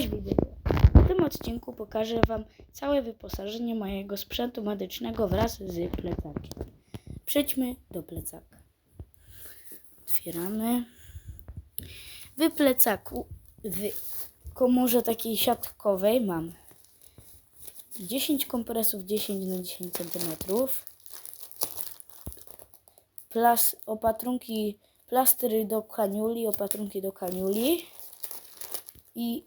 Cześć widzowie. W tym odcinku pokażę Wam całe wyposażenie mojego sprzętu medycznego wraz z plecakiem. Przejdźmy do plecaka. Otwieramy. W plecaku, w komorze takiej siatkowej mam 10 kompresów 10 na 10 cm, plas, opatrunki, plastry do kaniuli, opatrunki do kaniuli i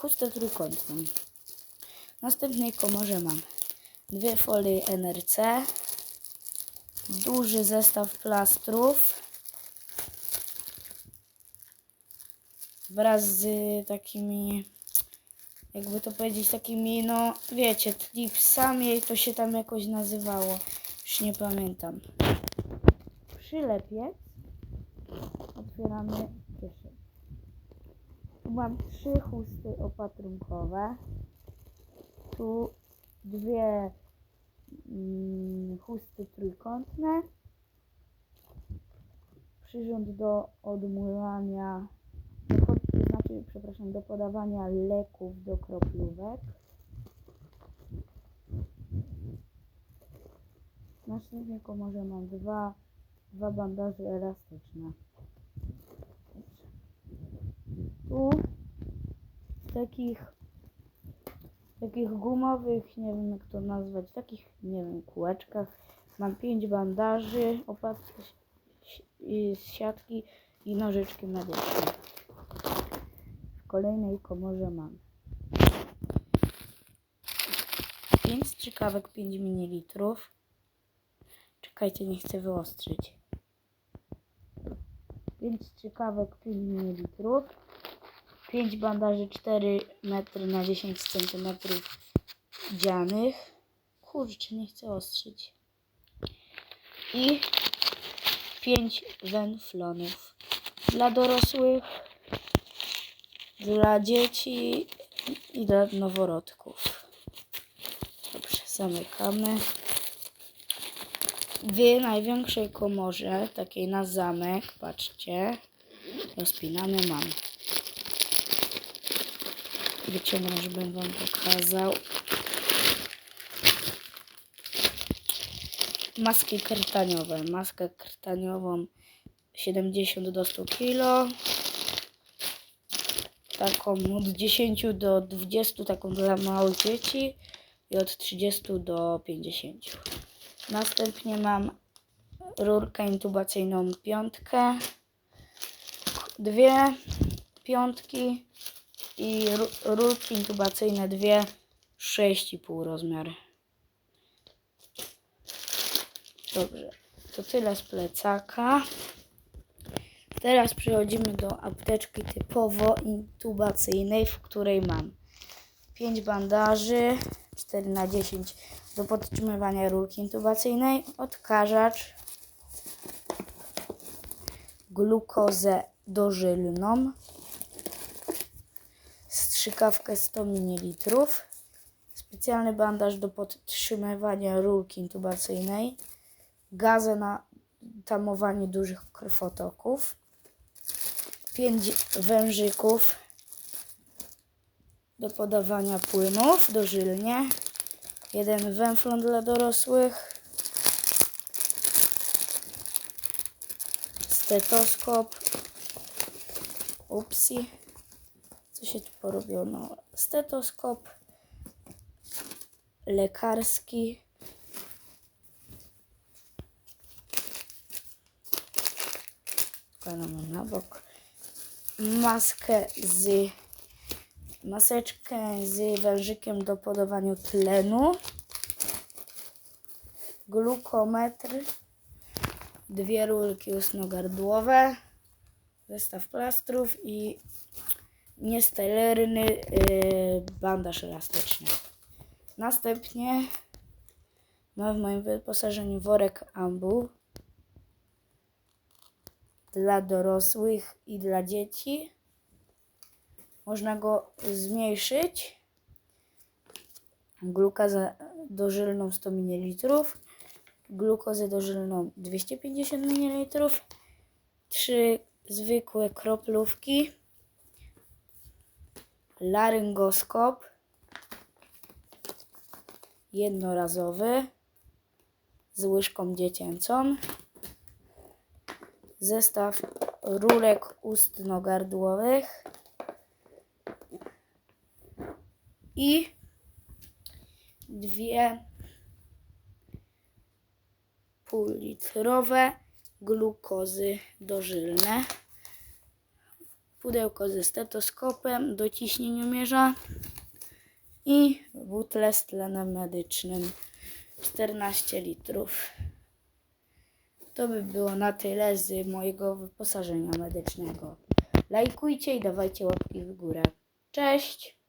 chustę trójkątną. W następnej komorze mam dwie folie NRC, duży zestaw plastrów wraz z takimi, jakby to powiedzieć, takimi, no wiecie, clipsami, to się tam jakoś nazywało, już nie pamiętam. Przylepiec, otwieramy. Tu mam trzy chusty opatrunkowe. Tu dwie mm, chusty trójkątne. Przyrząd do odmulania, do, znaczy, przepraszam, do podawania leków do kroplówek. W następnej komorze mam dwa, dwa bandaże elastyczne. tu w takich takich gumowych, nie wiem jak to nazwać, takich, nie wiem, kółeczkach mam pięć bandaży, opat i z siatki i nożyczki medyczne. W kolejnej komorze mam 5 strzykawek 5 ml. Czekajcie, nie chcę wyostrzyć. 5 strzykawek 5 ml. 5 bandaży 4 metry na 10 cm dzianych. Kurczę, nie chcę ostrzyć. I 5 wenflonów. Dla dorosłych, dla dzieci i dla noworodków. Dobrze, zamykamy. W największej komorze, takiej na zamek, patrzcie, rozpinamy, mam wyciągnę, żebym wam pokazał. Maski krtaniowe. Maskę krtaniową 70 do 100 kg. Taką od 10 do 20, taką dla małych dzieci. I od 30 do 50. Następnie mam rurkę intubacyjną piątkę. Dwie piątki i ru- rurki intubacyjne dwie 6,5 rozmiar. Dobrze, to tyle z plecaka. Teraz przechodzimy do apteczki typowo intubacyjnej, w której mam 5 bandaży 4 na 10 do podtrzymywania rurki intubacyjnej, odkażacz, glukozę dożylną, strzykawkę 100 ml, specjalny bandaż do podtrzymywania rurki intubacyjnej, gazę na tamowanie dużych krwotoków, 5 wężyków do podawania płynów dożylnie, jeden węflon dla dorosłych, stetoskop, upsi, co się tu porobiono? Stetoskop lekarski. Składamy na bok. Maskę z maseczkę z wężykiem do podawania tlenu. Glukometr. Dwie rurki ustno-gardłowe. Zestaw plastrów i niestelerny yy, bandaż elastyczny. Następnie mam w moim wyposażeniu worek ambu dla dorosłych i dla dzieci. Można go zmniejszyć. Glukazę dożylną 100 ml, glukozę dożylną 250 ml, trzy zwykłe kroplówki laryngoskop jednorazowy z łyżką dziecięcą, zestaw rurek ustno-gardłowych. I dwie półlitrowe glukozy dożylne, pudełko ze stetoskopem do ciśnieniomierza i butle z tlenem medycznym 14 litrów. To by było na tyle z mojego wyposażenia medycznego. Lajkujcie i dawajcie łapki w górę. Cześć!